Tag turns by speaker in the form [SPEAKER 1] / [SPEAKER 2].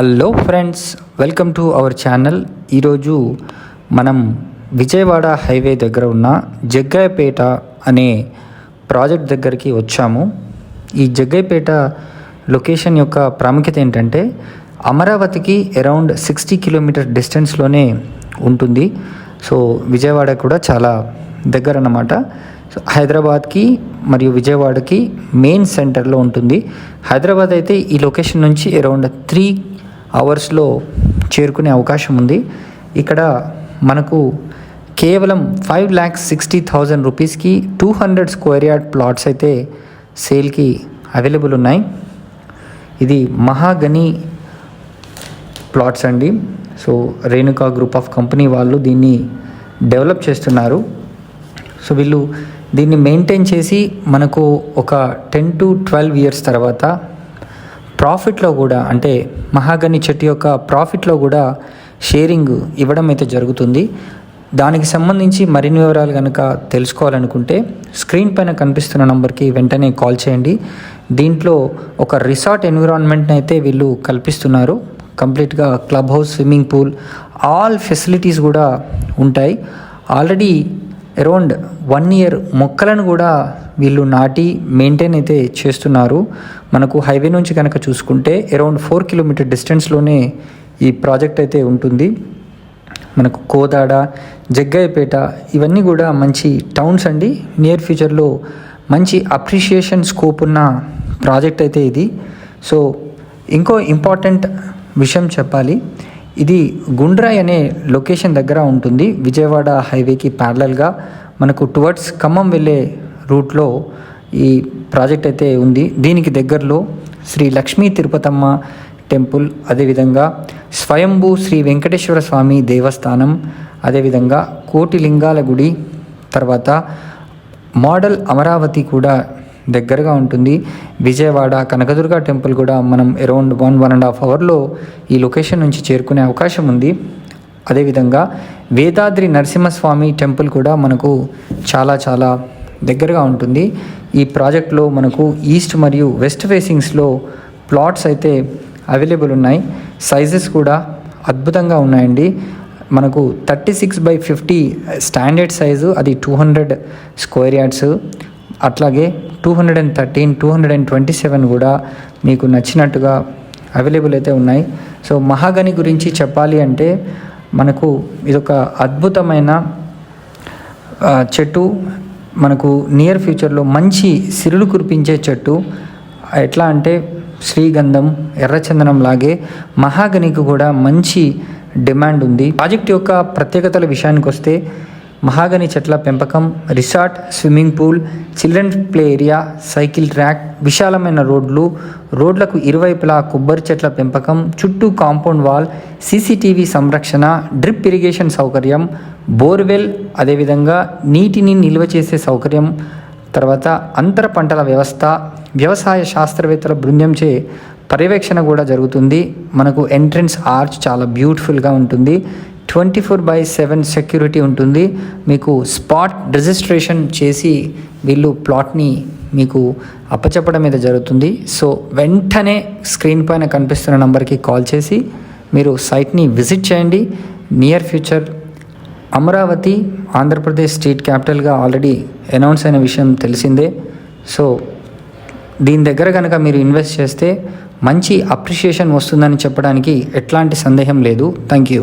[SPEAKER 1] Hello friends welcome to our channel. ఈరోజు మనం Vijayawada highway దగ్గర ఉన్న జగ్గాయపేట అనే ప్రాజెక్ట్ దగ్గరికి వచ్చాము. ఈ జగ్గాయపేట లొకేషన్ యొక్క ప్రాముఖ్యత ఏంటంటే అమరావతికి అరౌండ్ సిక్స్టీ కిలోమీటర్ డిస్టెన్స్లోనే ఉంటుంది. సో విజయవాడ కూడా చాలా దగ్గర అన్నమాట. సో హైదరాబాద్కి మరియు విజయవాడకి మెయిన్ సెంటర్లో ఉంటుంది. హైదరాబాద్ అయితే ఈ లొకేషన్ నుంచి అరౌండ్ త్రీ అవర్స్లో చేరుకునే అవకాశం ఉంది. ఇక్కడ మనకు కేవలం ఫైవ్ ల్యాక్స్ సిక్స్టీ థౌజండ్ రూపీస్కి two hundred square yard plots అయితే సేల్కి అవైలబుల్ ఉన్నాయి. ఇది మహాగని ప్లాట్స్ అండి. So Renuka group of company వాళ్ళు దీన్ని డెవలప్ చేస్తున్నారు. సో వీళ్ళు దీన్ని మెయింటైన్ చేసి మనకు ఒక టెన్ టు ట్వెల్వ్ ఇయర్స్ తర్వాత ప్రాఫిట్లో కూడా అంటే మహాగని చెట్టు యొక్క ప్రాఫిట్లో కూడా షేరింగ్ ఇవ్వడం అయితే జరుగుతుంది. దానికి సంబంధించి మరిన్ని వివరాలు కనుక తెలుసుకోవాలనుకుంటే స్క్రీన్ పైన కనిపిస్తున్న నంబర్కి వెంటనే కాల్ చేయండి. దీంట్లో ఒక రిసార్ట్ ఎన్విరాన్మెంట్ని అయితే వీళ్ళు కల్పిస్తున్నారు. కంప్లీట్గా club house swimming pool all facilities కూడా ఉంటాయి. ఆల్రెడీ అరౌండ్ వన్ ఇయర్ మొక్కలను కూడా వీళ్ళు నాటి మెయింటైన్ అయితే చేస్తున్నారు. మనకు హైవే నుంచి కనుక చూసుకుంటే అరౌండ్ ఫోర్ కిలోమీటర్ డిస్టెన్స్లోనే ఈ ప్రాజెక్ట్ అయితే ఉంటుంది. మనకు కోదాడ జగ్గయ్యపేట ఇవన్నీ కూడా మంచి టౌన్స్ అండి. నియర్ ఫ్యూచర్లో మంచి అప్రిషియేషన్ స్కోప్ ఉన్న ప్రాజెక్ట్ అయితే ఇది. సో ఇంకో ఇంపార్టెంట్ విషయం చెప్పాలి. ఇది గుండ్రాయ్ అనే లొకేషన్ దగ్గర ఉంటుంది. విజయవాడ హైవేకి ప్యారలల్గా మనకు టువర్డ్స్ ఖమ్మం వెళ్ళే రూట్లో ఈ ప్రాజెక్ట్ అయితే ఉంది. దీనికి దగ్గరలో శ్రీ లక్ష్మీ తిరుపతమ్మ టెంపుల్ అదేవిధంగా స్వయంభూ శ్రీ వెంకటేశ్వర స్వామి దేవస్థానం అదేవిధంగా కోటి లింగాల గుడి తర్వాత మోడల్ అమరావతి కూడా దగ్గరగా ఉంటుంది. విజయవాడ కనకదుర్గ టెంపుల్ కూడా మనం around one one and half అవర్లో ఈ లొకేషన్ నుంచి చేరుకునే అవకాశం ఉంది. అదేవిధంగా వేదాద్రి నరసింహస్వామి టెంపుల్ కూడా మనకు చాలా చాలా దగ్గరగా ఉంటుంది. ఈ ప్రాజెక్ట్లో మనకు ఈస్ట్ మరియు వెస్ట్ ఫేసింగ్స్లో ప్లాట్స్ అయితే అవైలబుల్ ఉన్నాయి. సైజెస్ కూడా అద్భుతంగా ఉన్నాయండి. మనకు thirty six by fifty standard size అది టూ హండ్రెడ్ స్క్వేర్ యార్డ్స్ అట్లాగే two hundred and thirteen two hundred and twenty seven కూడా మీకు నచ్చినట్టుగా అవైలబుల్ అయితే ఉన్నాయి. సో మహాగని గురించి చెప్పాలి అంటే మనకు ఇదొక అద్భుతమైన చెట్టు. మనకు నియర్ ఫ్యూచర్లో మంచి సిరులు కురిపించే చెట్టు. ఎట్లా అంటే శ్రీగంధం ఎర్రచందనం లాగే మహాగనికి కూడా మంచి డిమాండ్ ఉంది. ప్రాజెక్ట్ యొక్క ప్రత్యేకతల విషయానికి వస్తే మహాగని చెట్ల పెంపకం resort swimming pool children play area cycle track విశాలమైన రోడ్లు రోడ్లకు ఇరువైపులా కొబ్బరి చెట్ల పెంపకం చుట్టూ కాంపౌండ్ వాల్ సీసీటీవీ సంరక్షణ డ్రిప్ ఇరిగేషన్ సౌకర్యం బోర్వెల్ అదేవిధంగా నీటిని నిల్వ చేసే సౌకర్యం తర్వాత అంతర పంటల వ్యవస్థ వ్యవసాయ శాస్త్రవేత్తల బృందంచే పర్యవేక్షణ కూడా జరుగుతుంది. మనకు ఎంట్రన్స్ ఆర్చ్ చాలా బ్యూటిఫుల్గా ఉంటుంది. Twenty four by seven security ఉంటుంది. మీకు స్పాట్ రిజిస్ట్రేషన్ చేసి వీళ్ళు ప్లాట్ని మీకు అప్పచెప్పడం మీద జరుగుతుంది. సో వెంటనే స్క్రీన్ పైన కనిపిస్తున్న నంబర్కి కాల్ చేసి మీరు సైట్ని విజిట్ చేయండి. Near future. Amaravati Andhra Pradesh state క్యాపిటల్గా ఆల్రెడీ అనౌన్స్ అయిన విషయం తెలిసిందే. సో దీని దగ్గర కనుక మీరు ఇన్వెస్ట్ చేస్తే మంచి అప్రిషియేషన్ వస్తుందని చెప్పడానికి ఎట్లాంటి సందేహం లేదు. Thank you.